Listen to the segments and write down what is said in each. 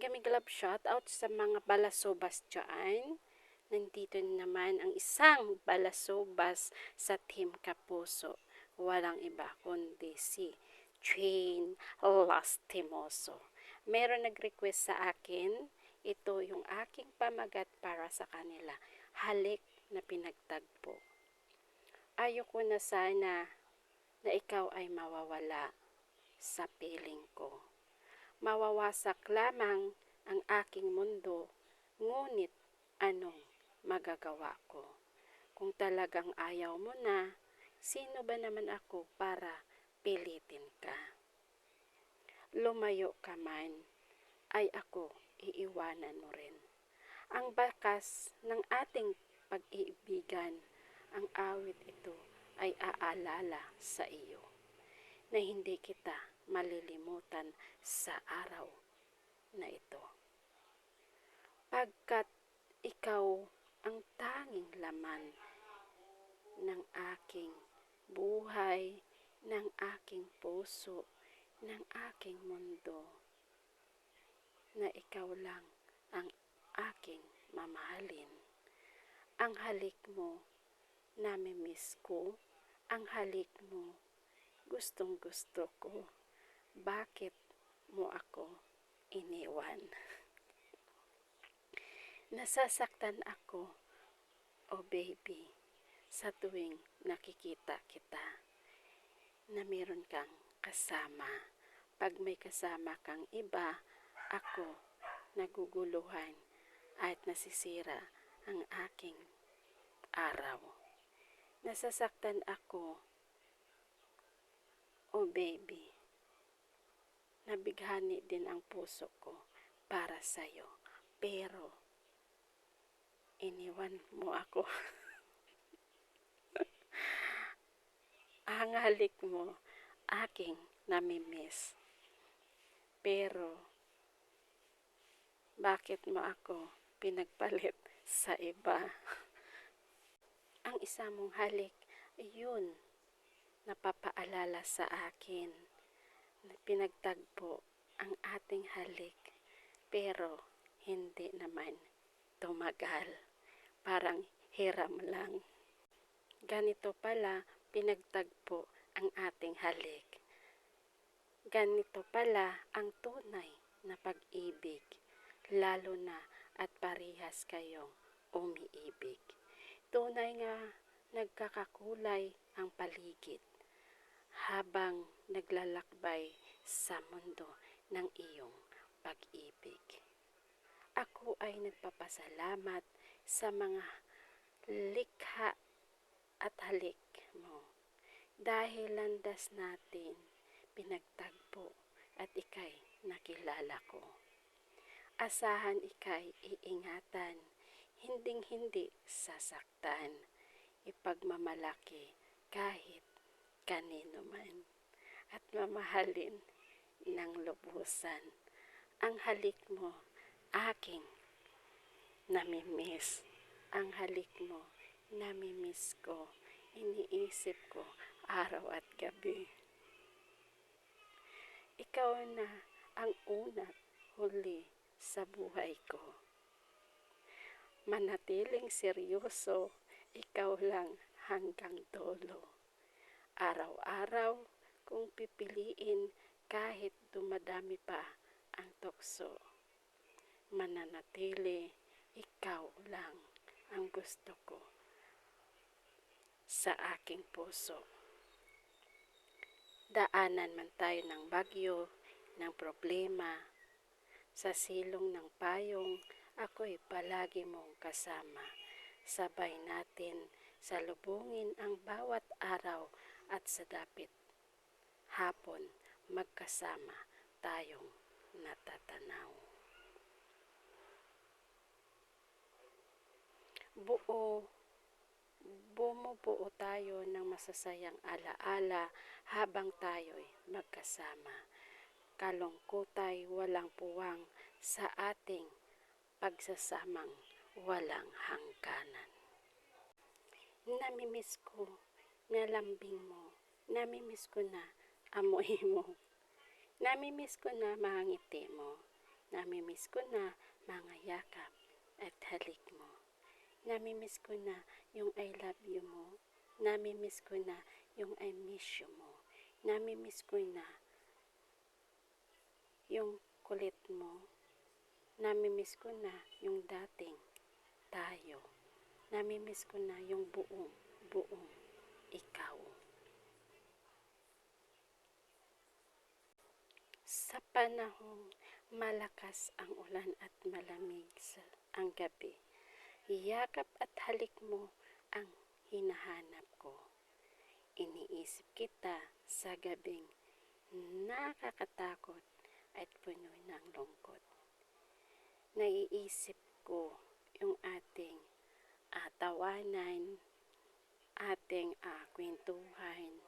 Minggaming love shout out sa mga balasobas dyan. Nandito naman ang isang balasobas sa Team Kapuso. Walang iba kundi si Jane Lastimoso. Meron nag-request sa akin, ito yung aking pamagat para sa kanila. Halik na pinagtagpo. Ayoko na sana na ikaw ay mawawala sa piling ko. Mawawasak lamang ang aking mundo, ngunit anong magagawa ko? Kung talagang ayaw mo na, sino ba naman ako para pilitin ka? Lumayo ka man, ay ako iiwanan mo rin. Ang bakas ng ating pag-iibigan, ang awit ito ay aalala sa iyo na hindi kita malilimutan sa araw na ito. Pagkat ikaw ang tanging laman ng aking buhay, ng aking puso, ng aking mundo, na ikaw lang ang aking mamahalin. Ang halik mo, namimiss ko, ang halik mo, gustong gusto ko. Bakit mo ako iniwan? Nasasaktan ako, oh baby, sa tuwing nakikita kita na meron kang kasama. Pag may kasama kang iba, ako naguguluhan at nasisira ang aking araw. Nasasaktan ako, oh baby. Nabighani din ang puso ko para sa'yo. Pero, iniwan mo ako. ang halik mo, aking namimiss. Pero, bakit mo ako pinagpalit sa iba? ang isa mong halik, yun, napapaalala sa akin pinagtagpo ang ating halik, pero hindi naman tumagal. Parang hiram lang. Ganito pala pinagtagpo ang ating halik. Ganito pala ang tunay na pag-ibig, lalo na at parihas kayong umiibig. Tunay nga nagkakakulay ang paligid habang naglalakbay sa mundo ng iyong pag-ibig. Ako ay nagpapasalamat sa mga likha at halik mo dahil landas natin pinagtagpo at ikay nakilala ko. Asahan ikay iingatan, hinding-hindi sasaktan, ipagmamalaki kahit kanino man, at mamahalin ng lubusan. Ang halik mo, aking namimiss. Ang halik mo, namimiss ko, iniisip ko araw at gabi. Ikaw na ang una't huli sa buhay ko. Manatiling seryoso, ikaw lang hanggang dulo. Araw-araw kung pipiliin kahit dumadami pa ang tukso. Mananatili, ikaw lang ang gusto ko sa aking puso. Daanan man tayo ng bagyo, ng problema, sa silong ng payong, ako'y palagi mong kasama. Sabay natin salubungin ang bawat araw at sa dapit. Hapon, magkasama tayong natatanaw. Buo, bumubuo tayo ng masasayang alaala habang tayo'y magkasama. Kalungkutay walang puwang sa ating pagsasamang walang hangganan. Namimiss ko na lambing mo. Namimiss ko na amoy mo. Namimiss ko na mga ngiti mo. Namimiss ko na mga yakap at halik mo. Namimiss ko na yung I love you mo. Namimiss ko na yung I miss you mo. Namimiss ko na yung kulit mo. Namimiss ko na yung dating tayo. Namimiss ko na yung buong, ikaw. Sa panahong malakas ang ulan at malamig sa ang gabi, yakap at halik mo ang hinahanap ko. Iniisip kita sa gabing nakakatakot at puno ng lungkot. Naiisip ko yung ating ah, tawanan, ating ah, kwentuhan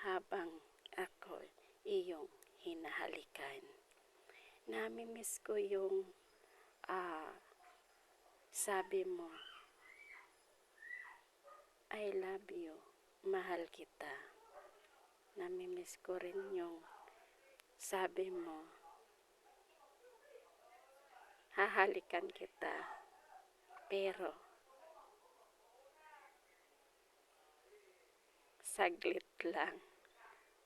habang ako iyong hinahalikan. Namimiss ko yung ah, sabi mo, I love you, mahal kita. Namimiss ko rin yung sabi mo, hahalikan kita, pero saglit lang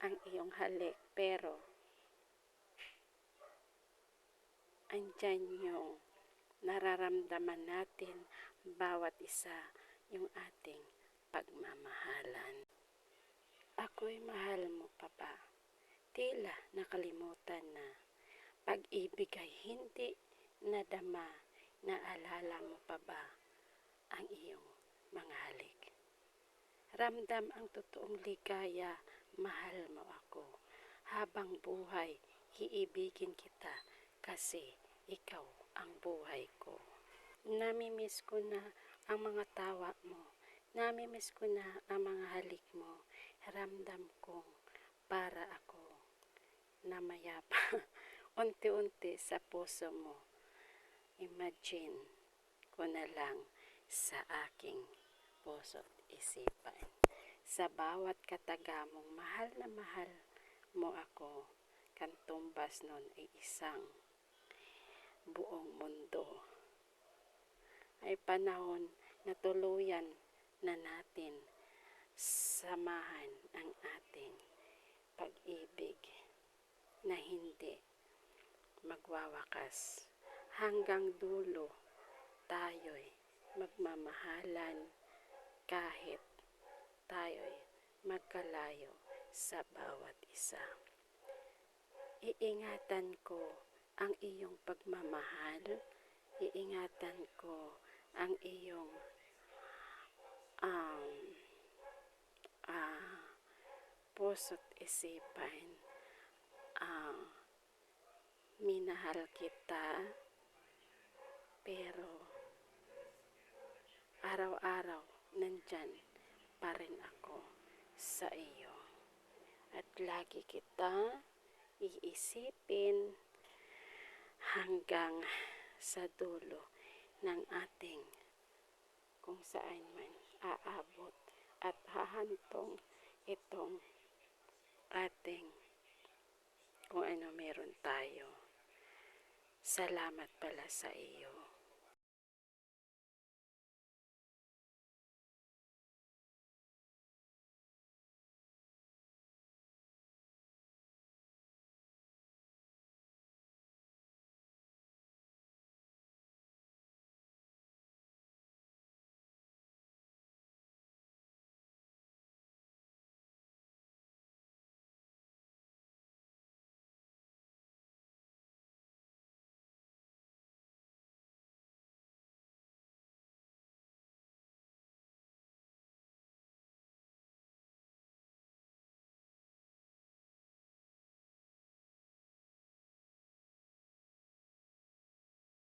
ang iyong halik, pero andyan yung nararamdaman natin bawat isa yung ating pagmamahalan. Ako'y mahal mo pa ba? Tila nakalimutan na. Pag-ibig ay hindi nadama. Naalala mo pa ba ang iyong mga halik? Ramdam ang totoong ligaya, mahal mo ako. Habang buhay, hiibigin kita kasi ikaw ang buhay ko. Namimiss ko na ang mga tawa mo. Namimiss ko na ang mga halik mo. Ramdam kong para ako na mayapa. Unti-unti sa puso mo. Imagine ko na lang sa aking puso at isipan. Sa bawat kataga mong mahal na mahal mo ako, kantumbas nun ay isang buong mundo. Ay panahon na tuluyan na natin samahan ang ating pag-ibig na hindi magwawakas hanggang dulo tayo'y magmamahalan kahit tayo'y magkalayo sa bawat isa. Iingatan ko ang iyong pagmamahal, iingatan ko ang iyong um, ah, puso't isipan. Ah, minahal kita, pero araw-araw nandyan pa rin ako sa iyo. At lagi kita iisipin hanggang sa dulo ng ating kung saan man aabot at hahantong itong ating kung ano meron tayo. Salamat pala sa iyo.